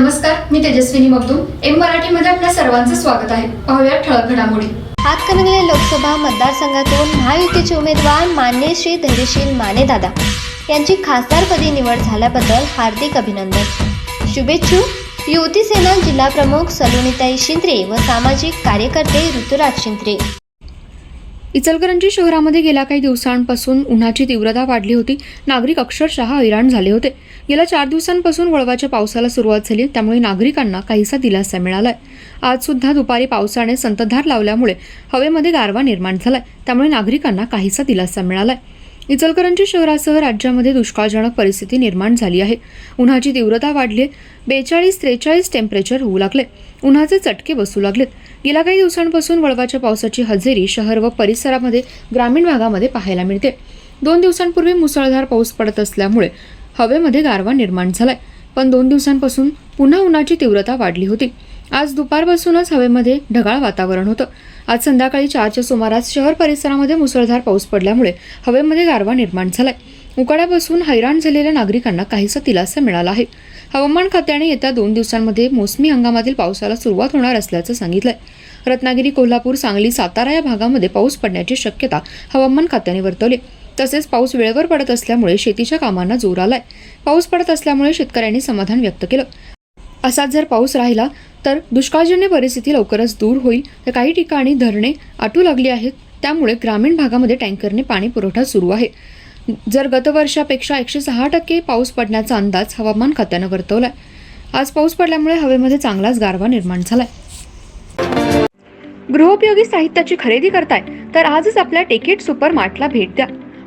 नमस्कार मी तेजस्विनी मगदूम. एम मराठीमध्ये आपल्या सर्वांचं स्वागत आहे. पाहूया ठळक घडामोडी. हातकणंगले लोकसभा मतदारसंघातून महायुतीचे उमेदवार मान्य श्री धैर्यशील मानेदादा. यांची खासदारपदी निवड झाल्याबद्दल हार्दिक अभिनंदन. शुभेच्छुक युवती सेना जिल्हा प्रमुख सलोनीताई शिंत्रे व सामाजिक कार्यकर्ते ऋतुराज शिंत्रे. इचलकरंजी शहरामध्ये गेल्या काही दिवसांपासून उन्हाची तीव्रता वाढली होती. नागरिक अक्षरशः हैराण झाले होते. गेल्या चार दिवसांपासून वळवाच्या पावसाला सुरुवात झाली त्यामुळे नागरिकांना काहीसा दिलासा मिळालाय. आज सुद्धा दुपारी पावसाने संततधार लावल्यामुळे हवेमध्ये गारवा निर्माण झालाय. त्यामुळे नागरिकांना काहीसा दिलासा मिळालाय. इचलकरंजी शहरासह राज्यामध्ये दुष्काळजनक परिस्थिती निर्माण झाली आहे. उन्हाची तीव्रता वाढली बेचाळीस त्रेचाळीस टेम्परेचर होऊ लागले. उन्हाचे चटके बसू लागलेत. गेल्या काही दिवसांपासून वळवाच्या पावसाची हजेरी शहर व परिसरामध्ये ग्रामीण भागामध्ये पाहायला मिळते. दोन दिवसांपूर्वी मुसळधार पाऊस पडत असल्यामुळे हवेमध्ये गारवा निर्माण झालाय. पण दोन दिवसांपासून पुन्हा उन्हाची तीव्रता वाढली होती. आज दुपारपासूनच हवेमध्ये ढगाळ वातावरण होतं. आज संध्याकाळी चारच्या सुमारास शहर परिसरामध्ये मुसळधार पाऊस पडल्यामुळे हवेमध्ये गारवा निर्माण झालाय. उकाड्यापासून हैराण झालेल्या नागरिकांना काहीसा दिलासा मिळाला आहे. हवामान खात्याने येत्या दोन दिवसांमध्ये मोसमी हंगामातील पावसाला सुरुवात होणार असल्याचं सांगितलंय. रत्नागिरी कोल्हापूर सांगली सातारा या भागामध्ये पाऊस पडण्याची शक्यता हवामान खात्याने वर्तवली तसेच पाऊस वेळेवर पडत असल्यामुळे शेतीच्या कामांना जोर आलाय. पाऊस पडत असल्यामुळे शेतकऱ्यांनी समाधान व्यक्त केलं. असाच जर पाऊस राहिला तर दुष्काळजन्य परिस्थिती लवकरच दूर होईल. तर काही ठिकाणी धरणे आटू लागली आहेत. त्यामुळे ग्रामीण भागामध्ये टँकरने पाणी पुरवठा सुरू आहे. जर गतवर्षापेक्षा एकशे सहा टक्के पाऊस पडण्याचा अंदाज हवामान खात्यानं वर्तवलाय. आज पाऊस पडल्यामुळे हवेमध्ये चांगलाच गारवा निर्माण झालाय. गृहोपयोगी साहित्याची खरेदी करताय तर आजच आपल्या टेकेट सुपर मार्टला भेट द्या.